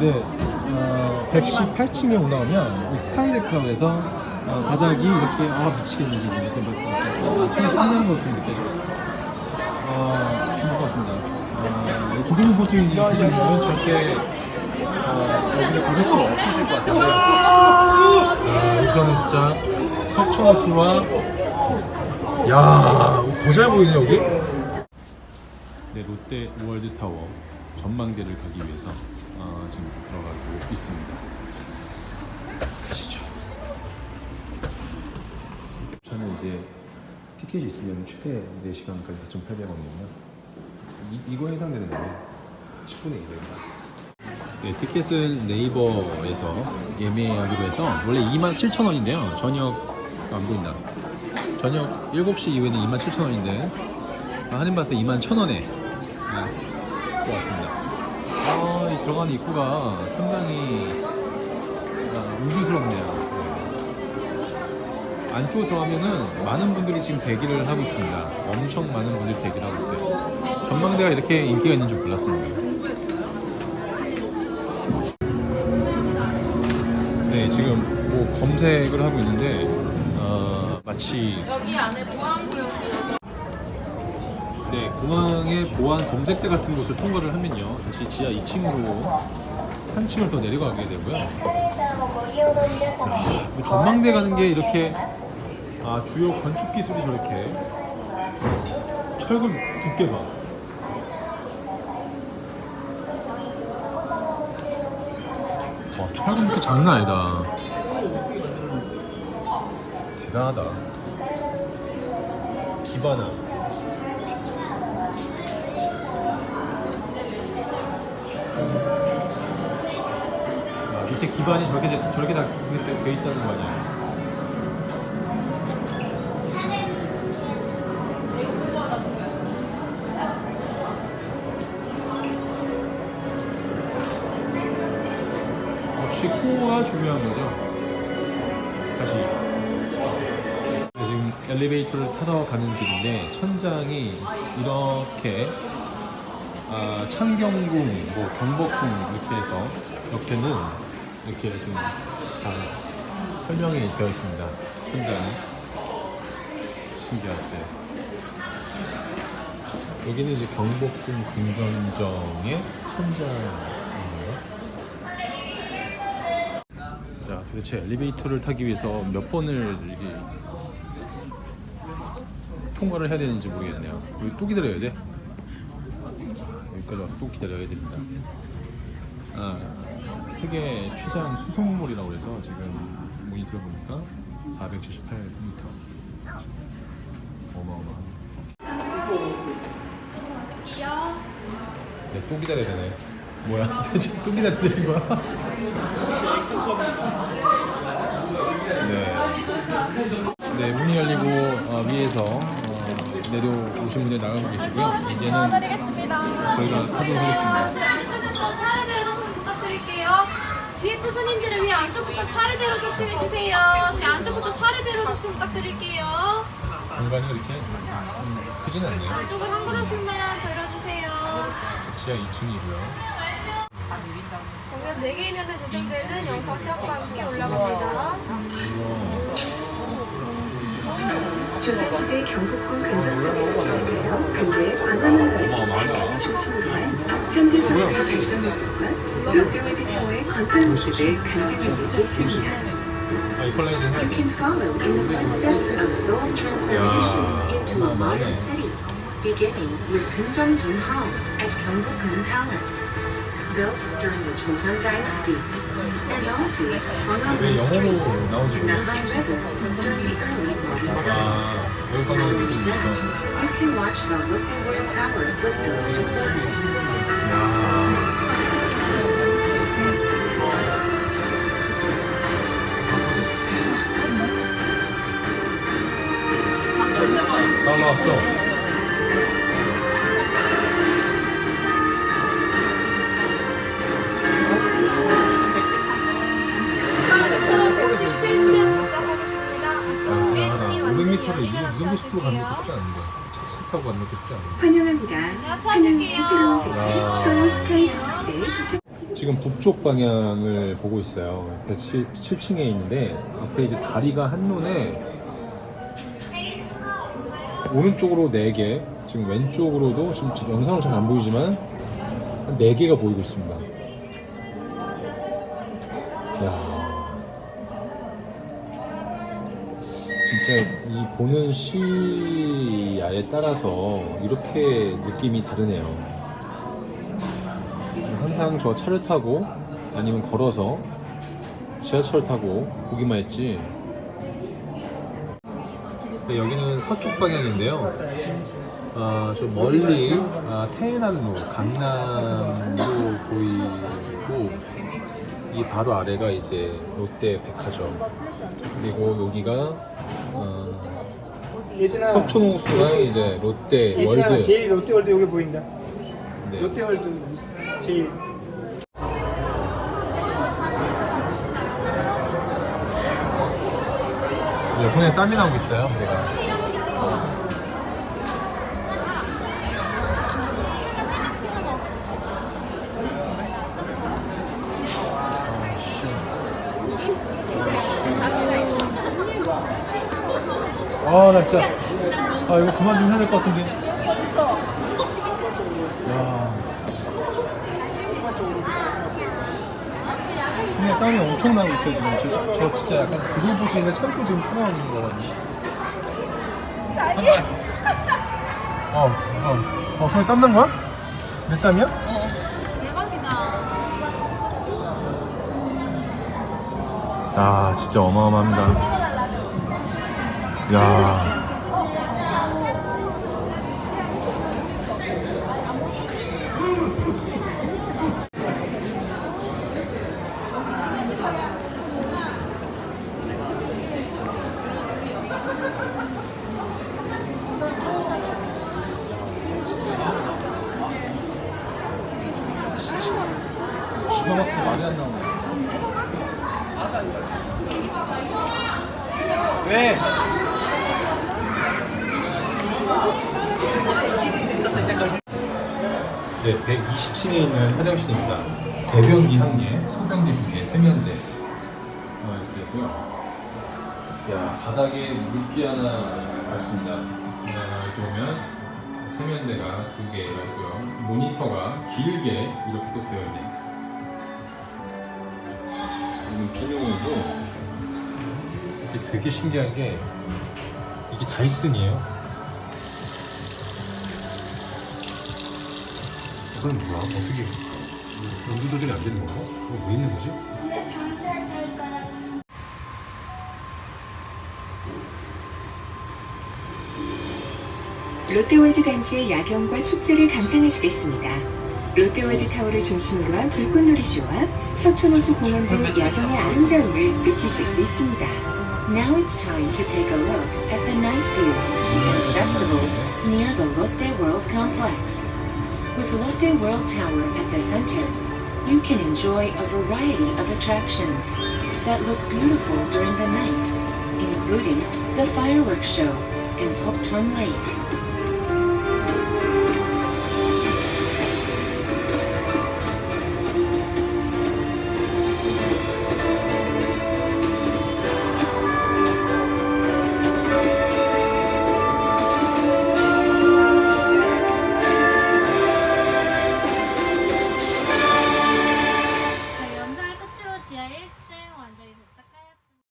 네, 어, 118층에 올라오면 이 스카이데크라고 해서 어, 바닥이 이렇게 아 미치겠네 지금 이렇게 뭐, 아, 손이 땀나는 것좀 느껴져요. 어, 죽을 것 같습니다. 어, 고소공포증 있으신 분은 절대 어, 여기를 걸을 수 없으실 것 같은데 아, 우선은 진짜 석촌호수와 야, 더 잘 보이네 여기. 네, 롯데 월드 타워 전망대를 가기 위해서 어, 지금 들어가고 있습니다. 가시죠. 저는 이제 티켓이 있으면 최대 4시간까지 4,800원이거든요. 이, 이거에 해당되는 거예요. 10분의 1입니다. 네, 티켓은 네이버에서 예매하기로 해서 원래 27,000원인데요. 저녁 안 보인다. 저녁 7시 이후에는 27,000원인데 할인받아서 21,000원에 네, 들어왔습니다. 아, 이 들어가는 입구가 상당히 아, 우주스럽네요. 네. 안쪽으로 들어가면은 많은 분들이 지금 대기를 하고 있습니다. 엄청 많은 분들이 대기를 하고 있어요. 전망대가 이렇게 인기가 있는 줄 몰랐습니다. 네, 지금 뭐 검색을 하고 있는데 어, 마치 여기 안에 보안구역이어서 네, 공항의 보안 검색대 같은 곳을 통과를 하면요. 다시 지하 2층으로 한 층을 더 내려가게 되고요. 뭐 전망대 가는 게 이렇게 아, 주요 건축 기술이 저렇게 철근 두께 봐. 와, 철근 두께 장난 아니다. 대단하다. 기반아. 아, 밑에 기반이 저렇게 돼- 저렇게 다 돼, 돼 있다는 거 아니야? 역시 코어가 중요한 거죠. 다시 네, 지금 엘리베이터를 타러 가는 길인데 천장이 이렇게 아, 창경궁, 뭐 경복궁 이렇게 해서 옆에는 이렇게 좀 다 설명이 되어 있습니다. 천장이 신기했어요. 여기는 이제 경복궁 궁전정의 천장인가요? 자, 도대체 엘리베이터를 타기 위해서 몇 번을 이렇게 통과를 해야 되는지 모르겠네요. 여기 또 기다려야 돼? 여기까지 와서 또 기다려야 됩니다. 아, 세계 최장 수송물이라고 그래서 지금 모니터 보니까 478m. 어마어마합니다. 네, 또 기다려야 되네. 뭐야? 대체 또 기다려야 되는 거야? 네. 네, 문이 열리고 어, 위에서 어, 내려오신 분들 나가고 계시고요. 이제는. 저희가 하도록 하겠습니다. 드릴게요. 뒤에 분 손님들을 위해 안쪽부터 차례대로 접신해 주세요. 저희 안쪽부터 차례대로 접신 부탁드릴게요. 공간이 그렇게 음, 크진 않네요. 안쪽을 한 그릇씩만 들어주세요. 지하 2층이고요. 정면 4개의 면에 재생되는 영상 시험과 함께 올라갑니다. 조선시대 경복궁 근전전에서 시작하여 근대 광화문까지 한강 중심으로 한 현대사회의 발전의 순간 롯데월드 타워의 건설 모습을 감상하실 수 있습니다. 아, 이퀄라이징 해야 You 돼. can follow in the footsteps of Seoul's transformation into a modern city, beginning with Kunjeongjun Hall at Gyeongbokgung Palace, built during the Joseon Dynasty, and on to 왜 Hwanghamun Street 영어로 나오지 and the 모르겠어. High River during the early modern times. 아, Not 여기까지 only 느낌 that, 있어. you can watch the Lotte World Tower was built as well. 가는. 쉽지 않은데. 환영합니다. 새로운 아. 세상 서울 스카이 도착. 지금 북쪽 방향을 보고 있어요. 117층에 있는데 앞에 이제 다리가 한눈에 오른쪽으로 4개, 지금 왼쪽으로도 지금 영상으로 잘 안 보이지만 한 4개가 보이고 있습니다. 야 진짜 이 보는 시야에 따라서 이렇게 느낌이 다르네요. 항상 저 차를 타고 아니면 걸어서 지하철 타고 보기만 했지. 네, 여기는 서쪽 방향인데요. 아, 저 멀리 아, 테헤란로, 강남도 보이고 이 바로 아래가 이제 롯데 백화점 그리고 여기가 어, 예진아, 석촌호수랑 이제 롯데 예진아 월드 제일 롯데월드 여기 보인다. 네. 롯데월드 제일. 네, 손에 땀이 나고 있어요. 내가. 아, 나 진짜. 아, 이거 그만 좀 해야 될 것 같은데. 손에 땀이 엄청 나고 있어요, 지금. 저, 저 진짜 약간 고소포지인데 참고 지금 쳐나오는 거거든요. 어, 어, 어, 손에 땀 난 거야? 내 땀이야? 대박이다. 아, 진짜 어마어마합니다. 야. 기가 막혀서 말이 안 나오네. 왜? 네, 120층에 있는 화장실입니다. 대변기 한 개, 소변기 두 개, 세면대 어, 이렇게 있고요. 야, 바닥에 물기 하나 없습니다. 어, 이렇게 보면 세면대가 두 개가 있고요. 모니터가 길게 이렇게 또 되어 있네요. 이건 비누이고 이게 되게 신기한 게 이게 다이슨이에요. 이건 뭐야? 어떻게 온도 조절이 안 되는 건가? 이거 왜 있는 거지? 롯데월드 단지의 야경과 축제를 감상하시겠습니다. 롯데월드 타워를 중심으로 한 불꽃놀이쇼와 석촌호수 공원 등 야경의 아름다움을 느끼실 수 있습니다. Now it's time to take a look at the night view and festivals near the Lotte World Complex. With Lotte World Tower at the center, you can enjoy a variety of attractions that look beautiful during the night, including the fireworks show in Sokchon Lake.